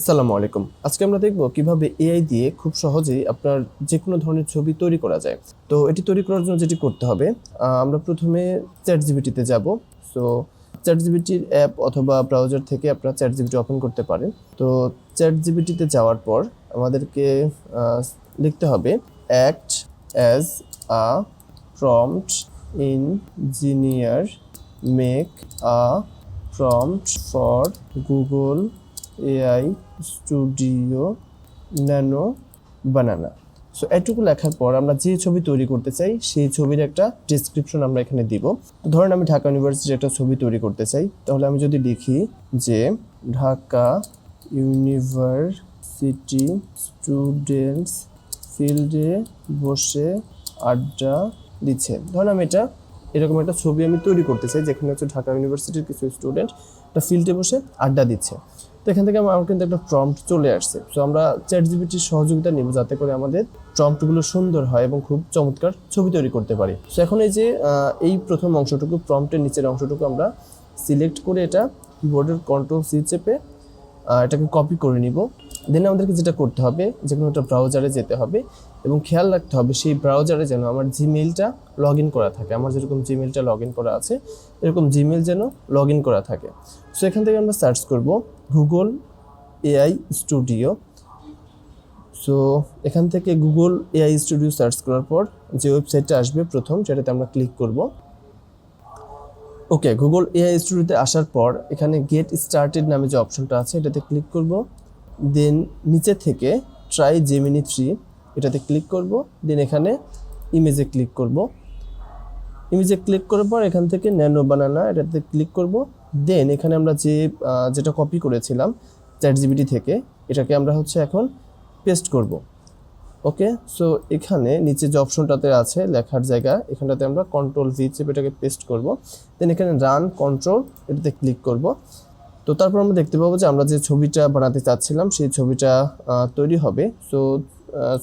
আসসালামু আলাইকুম। আজকে আমরা দেখব কীভাবে এআই দিয়ে খুব সহজেই আপনার যে কোনো ধরনের ছবি তৈরি করা যায়। তো এটি তৈরি করার জন্য যেটি করতে হবে আমরা প্রথমে চ্যাট জিবিটিতে যাব। সো চ্যাট জিবিটির অ্যাপ অথবা ব্রাউজার থেকে আপনারা চ্যাট জিবিটি ওপেন করতে পারেন। তো চ্যাট জিবিটিতে যাওয়ার পর আমাদেরকে লিখতে হবে act as a prompt engineer make a prompt for google ai studio nano banana so এটুকু লেখার পর আমরা যে ছবি তৈরি করতে চাই, সেই ছবির একটা ডিসক্রিপশন আমরা এখানে দিব। ধরেন আমি ঢাকা ইউনিভার্সিটির একটা ছবি তৈরি করতে চাই। তাহলে আমি যদি লিখি যে ঢাকা ইউনিভার্সিটি স্টুডেন্টস ফিল্ডে বসে আড্ডা দিচ্ছে। ধরুন আমি এটা, এরকম একটা ছবি আমি তৈরি করতে চাই, যেখানে হচ্ছে ঢাকা ইউনিভার্সিটির কিছু স্টুডেন্ট একটা ফিল্ডে বসে আড্ডা দিচ্ছে। তো এখান থেকে আমার কিন্তু একটা প্রম্পট চলে আসছে। তো আমরা চ্যাট জিবিটির সহযোগিতা নিব যাতে করে আমাদের প্রম্পটগুলো সুন্দর হয় এবং খুব চমৎকার ছবি তৈরি করতে পারি। তো এখন এই যে এই প্রথম অংশটুকু প্রম্পটের নিচের অংশটুকু আমরা সিলেক্ট করে এটা কিবোর্ডের কন্ট্রোল সি চেপে এটাকে কপি করে নিব। দেন আমাদেরকে যেটা করতে হবে, যে কোনো একটা ব্রাউজারে যেতে হবে এবং খেয়াল রাখতে হবে সেই ব্রাউজারে যেন আমার জিমেলটা লগ ইন করা থাকে। আমার যেরকম জিমেলটা লগ ইন করা আছে, এরকম জিমেল যেন লগ ইন করা থাকে। সো এখান থেকে আমরা সার্চ করব। গুগল এআই স্টুডিও সো এখান থেকে গুগল এআই স্টুডিও সার্চ করার পর যে ওয়েবসাইটটা আসবে প্রথম, সেটাতে আমরা ক্লিক করব। ওকে গুগল এআই স্টুডিওতে আসার পর এখানে গেট স্টার্টেড নামে যে অপশনটা আছে, এটাতে ক্লিক করব। দেন নিচে থেকে ট্রাই জেমিনি থ্রি এটাতে ক্লিক করব। দেন এখানে ইমেজে ক্লিক করব। ইমেজে ক্লিক করার পর এখান থেকে ন্যানো বানানা এটাতে ক্লিক করব। দেন এখানে আমরা যে যেটা কপি করেছিলাম চ্যাট জিবিটি থেকে, এটাকে আমরা হচ্ছে এখন পেস্ট করব। ওকে সো এখানে নিচে যে অপশনটাতে আছে, লেখার জায়গা, এখানটাতে আমরা কন্ট্রোল ভি চেপে এটাকে পেস্ট করব। দেন এখানে রান কন্ট্রোল এটাতে ক্লিক করব। তো তারপর আমরা দেখতে পাবো যে আমরা যে ছবিটা বানাতে চাচ্ছিলাম, সেই ছবিটা তৈরি হবে। সো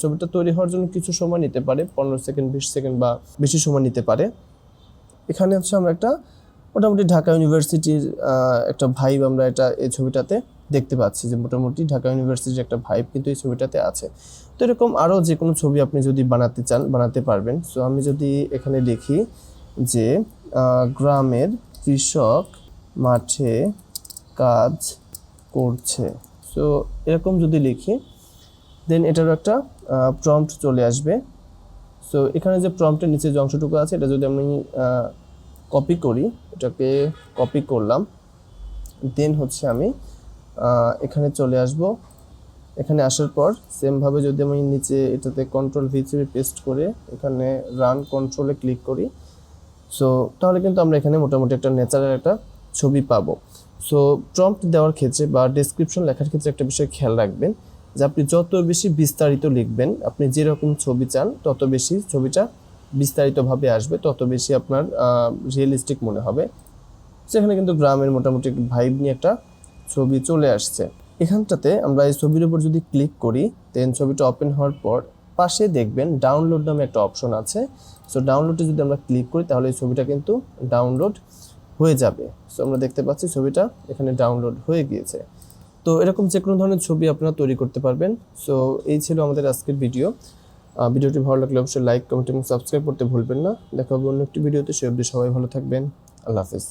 ছবিটা তৈরি হওয়ার জন্য কিছু সময় নিতে পারে, পনেরো সেকেন্ড, বিশ সেকেন্ড বা বেশি সময় নিতে পারে। এখানে হচ্ছে আমরা একটা মোটামুটি ঢাকা ইউনিভার্সিটির একটা ভাইব আমরা এটা, এই ছবিটাতে দেখতে পাচ্ছি যে মোটামুটি ঢাকা ইউনিভার্সিটির একটা ভাইব কিন্তু এই ছবিটাতে আছে। তো এরকম আরও যে কোনো ছবি আপনি যদি বানাতে চান, বানাতে পারবেন। সো আমি যদি এখানে দেখি যে গ্রামের কৃষক মাঠে কাজ করছে। সো এরকম যদি লিখি দেন এটারও একটা প্রম্পট চলে আসবে। সো এখানে যে প্রম্পটের নিচে যে অংশটুকু আছে, এটা যদি আমি কপি করি, এটাকে কপি করলাম। দেন হচ্ছে আমি এখানে চলে আসব। এখানে আসার পর সেমভাবে যদি আমি নিচে এটাতে কন্ট্রোল ভি পেস্ট করে এখানে রান কন্ট্রোলে ক্লিক করি সো তাহলে কিন্তু আমরা এখানে মোটামুটি একটা ন্যাচারাল একটা ছবি পাবো। সো প্রম্পট দেওয়ার ক্ষেত্রে বা ডেসক্রিপশন লেখার ক্ষেত্রে একটা বিষয় খেয়াল রাখবেন যে আপনি যত বেশি বিস্তারিত লিখবেন, আপনি যেরকম ছবি চান তত বেশি ছবিটা বিস্তারিতভাবে আসবে, তত বেশি আপনার রিয়েলিস্টিক মনে হবে। সেখানে কিন্তু গ্রামের মোটামুটি ভাইব নিয়ে একটা ছবি চলে আসছে। এখানটাতে আমরা এই ছবির উপর যদি ক্লিক করি দেন ছবিটা ওপেন হওয়ার পর পাশে দেখবেন ডাউনলোড নামে একটা অপশন আছে। সো ডাউনলোডে যদি আমরা ক্লিক করি, তাহলে এই ছবিটা কিন্তু ডাউনলোড হয়ে যাবে। সো আমরা দেখতে পাচ্ছি ছবিটা এখানে ডাউনলোড হয়ে গিয়েছে। তো এরকম যে কোনো ধরনের ছবি আপনারা তৈরি করতে পারবেন। সো এই ছিল আমাদের আজকের ভিডিও ভিডিওটি ভালো লাগলে অবশ্যই লাইক কমেন্ট এবং সাবস্ক্রাইব করতে ভুলবেন না। দেখা হবে অন্য একটি ভিডিওতে। সে অবধি সবাই ভালো থাকবেন। আল্লাহ হাফিজ।